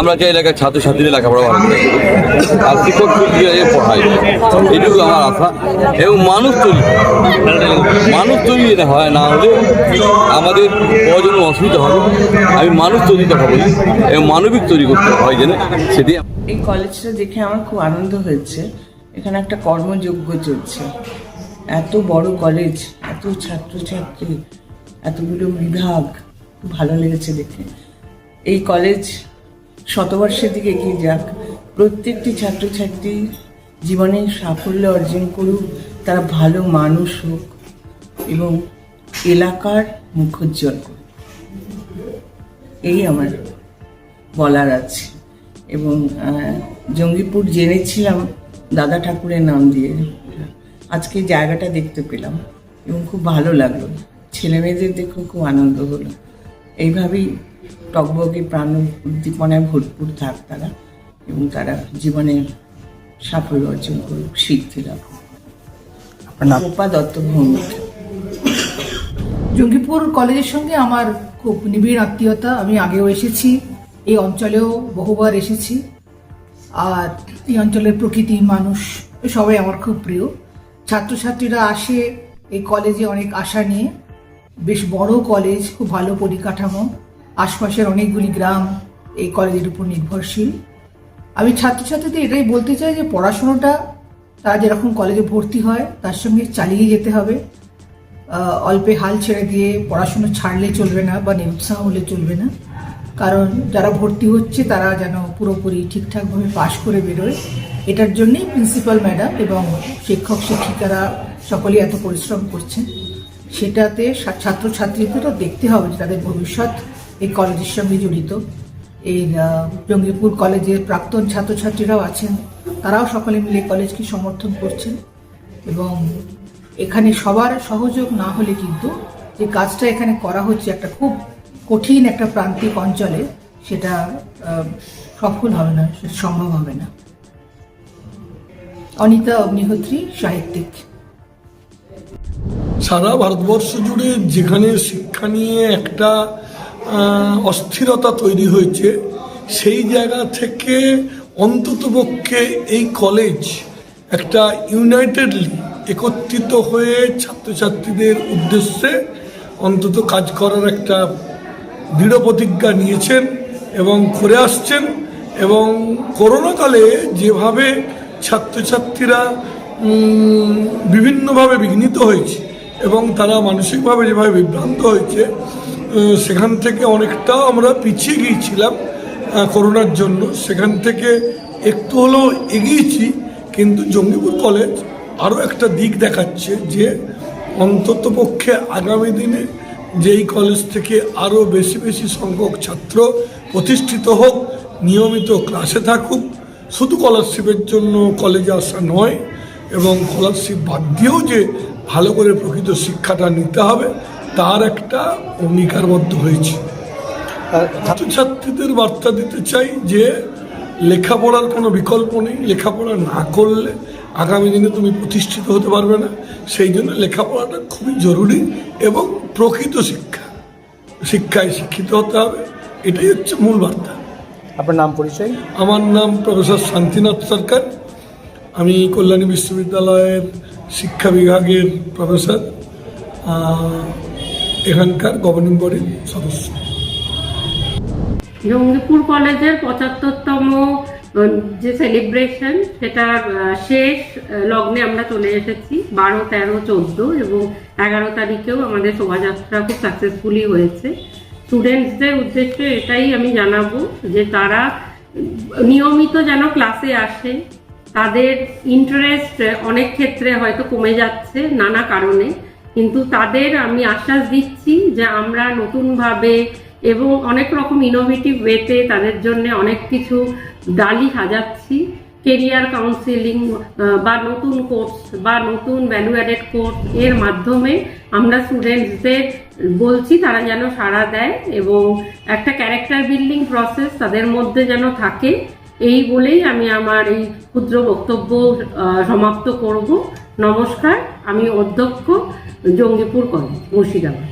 আমরা চাই এলাকার ছাত্রছাত্রীদের লেখাপড়া ভালো আর শিক্ষক পড়াই এটুকু আমার আশা। এবং মানুষ তৈরি। মানুষ তৈরি যেতে হয়, না হলে আমাদের প্রয়োজন অসুবিধা হবে। আমি মানুষ কথা বলি, এবং মানবিক তৈরি করতে হয় যেন সেটি এই কলেজটা দেখে আমার খুব আনন্দ হয়েছে। এখানে একটা কর্মযোগ্য চলছে। এত বড় কলেজ এত ছাত্রছাত্রী, এতগুলো বিভাগ ভালো লেগেছে দেখে। এই কলেজ শতবর্ষের দিকে এগিয়ে যাক। প্রত্যেকটি ছাত্রছাত্রী জীবনে সাফল্য অর্জন করুক, তারা ভালো মানুষ হোক এবং এলাকার মুখোজ্জ্বল করুক। এই আমার বলার আছে। এবং জঙ্গিপুর জেনেছিলাম দাদা ঠাকুরের নাম দিয়ে আজকে জায়গাটা দেখতে পেলাম এবং খুব ভালো লাগল। ছেলে মেয়েদের দেখেও খুব আনন্দ হলো। এইভাবেই টকবগে প্রাণ উদ্দীপনায় ভরপুর থাক তারা এবং তারা জীবনে সাফল্য অর্জন করুক সিদ্ধি লাভ করুক। গোপা দত্ত ভৌমিক। জঙ্গিপুর কলেজের সঙ্গে আমার খুব নিবিড় আত্মীয়তা। আমি আগেও এসেছি। এই অঞ্চলেও বহুবার এসেছি। আর এই অঞ্চলের প্রকৃতি, মানুষ, সবাই আমার খুব প্রিয়। ছাত্রছাত্রীরা আসে এই কলেজে অনেক আশা নিয়ে। বেশ বড় কলেজ, খুব ভালো পরিকাঠামো। আশপাশের অনেকগুলি গ্রাম এই কলেজের উপর নির্ভরশীল। আমি ছাত্রছাত্রীদের এটাই বলতে চাই যে পড়াশোনাটা তারা যেরকম কলেজে ভর্তি হয়, তার সঙ্গে চালিয়ে যেতে হবে। অল্পে হাল ছেড়ে দিয়ে পড়াশুনো ছাড়লে চলবে না বা নিরুৎসাহ হলে চলবে না। কারণ যারা ভর্তি হচ্ছে তারা যেন পুরোপুরি ঠিকঠাকভাবে পাশ করে বেরোয়। এটার জন্যেই প্রিন্সিপাল ম্যাডাম এবং শিক্ষক, শিক্ষিকারা সকলেই এত পরিশ্রম করছেন। সেটাতে ছাত্রছাত্রীদেরও দেখতে হবে যে তাদের ভবিষ্যৎ এই কলেজের সঙ্গে জড়িত। এই জঙ্গিপুর কলেজের প্রাক্তন ছাত্রছাত্রীরাও আছেন। তারাও সকলে মিলে কলেজকে সমর্থন করছেন এবং এখানে সবার সহযোগ না হলে কিন্তু যে কাজটা এখানে করা হচ্ছে একটা খুব কঠিন একটা প্রান্তিক অঞ্চলে সেটা সফল হবে না সম্ভব হবে না। অনিতা অগ্নিহোত্রী, সাহিত্যিক। সারা ভারতবর্ষ জুড়ে যেখানে শিক্ষা নিয়ে একটা অস্থিরতা তৈরি হয়েছে, সেই জায়গা থেকে অন্ততপক্ষে এই কলেজ একটা ইউনাইটেডলি একত্রিত হয়ে ছাত্রছাত্রীদের উদ্দেশ্যে অন্তত কাজ করার একটা দৃঢ় প্রতিজ্ঞা নিয়েছেন এবং করে আসছেন এবং করোনাকালে যেভাবে ছাত্রছাত্রীরা বিভিন্নভাবে বিঘ্নিত হয়েছে এবং তারা মানসিকভাবে যেভাবে বিভ্রান্ত হয়েছে সেখান থেকে অনেকটা আমরা পিছিয়ে গিয়েছিলাম করোনার জন্য। সেখান থেকে একটু হলেও এগিয়েছি, কিন্তু জঙ্গিপুর কলেজ আরও একটা দিক দেখাচ্ছে যে অন্তত পক্ষে আগামী দিনে যেই কলেজ থেকে আরও বেশি বেশি সংখ্যক ছাত্র প্রতিষ্ঠিত হোক নিয়মিত ক্লাসে থাকুক শুধু স্কলারশিপের জন্য কলেজে আসা নয় এবং স্কলারশিপ বাদ দিয়েও যে ভালো করে প্রকৃত শিক্ষাটা নিতে হবে তার একটা অঙ্গীকারবদ্ধ হয়েছে। ছাত্রছাত্রীদের বার্তা দিতে চাই যে লেখাপড়ার কোনো বিকল্প নেই। লেখাপড়া না করলে আগামী দিনে তুমি প্রতিষ্ঠিত হতে পারবে না। সেই জন্য লেখাপড়াটা খুবই জরুরি এবং প্রকৃত শিক্ষা। শিক্ষায় শিক্ষিত হতে হবে। এটাই হচ্ছে মূল বার্তা। আপনার নাম পরিচয়? আমার নাম প্রফেসর শান্তিনাথ সরকার। আমি কল্যাণী বিশ্ববিদ্যালয়ের শিক্ষা বিভাগের প্রফেসর। এখানকার গভর্নিং বডির সদস্য। জঙ্গিপুর কলেজের পঁচাত্তরতম যে সেলিব্রেশন সেটা শেষ লগ্নে আমরা চলে এসেছি, বারো, তেরো, চোদ্দ এবং এগারো তারিখেও আমাদের শোভাযাত্রা খুব সাকসেসফুলি হয়েছে। স্টুডেন্টসদের উদ্দেশ্যে এটাই আমি জানাব যে তারা নিয়মিত যেন ক্লাসে আসে, তাদের ইন্টারেস্ট অনেক ক্ষেত্রে হয়তো কমে যাচ্ছে নানা কারণে, কিন্তু তাদের আমি আশ্বাস দিচ্ছি যে আমরা নতুনভাবে এবং অনেক রকম ইনোভেটিভ ওয়েতে তাদের জন্য অনেক কিছু ডালি সাজাচ্ছি। কেরিয়ার কাউন্সিলিং বা নতুন কোর্স বা নতুন ভ্যালু অ্যাডেড কোর্স এর মাধ্যমে আমরা স্টুডেন্টসদের বলছি তারা যেন সাড়া দেয় এবং একটা ক্যারেক্টার বিল্ডিং প্রসেস তাদের মধ্যে যেন থাকে। এই বলেই আমি আমার এই ক্ষুদ্র বক্তব্য সমাপ্ত করব। নমস্কার, আমি অধ্যক্ষ জঙ্গিপুর কলেজ, মুর্শিদাবাদ।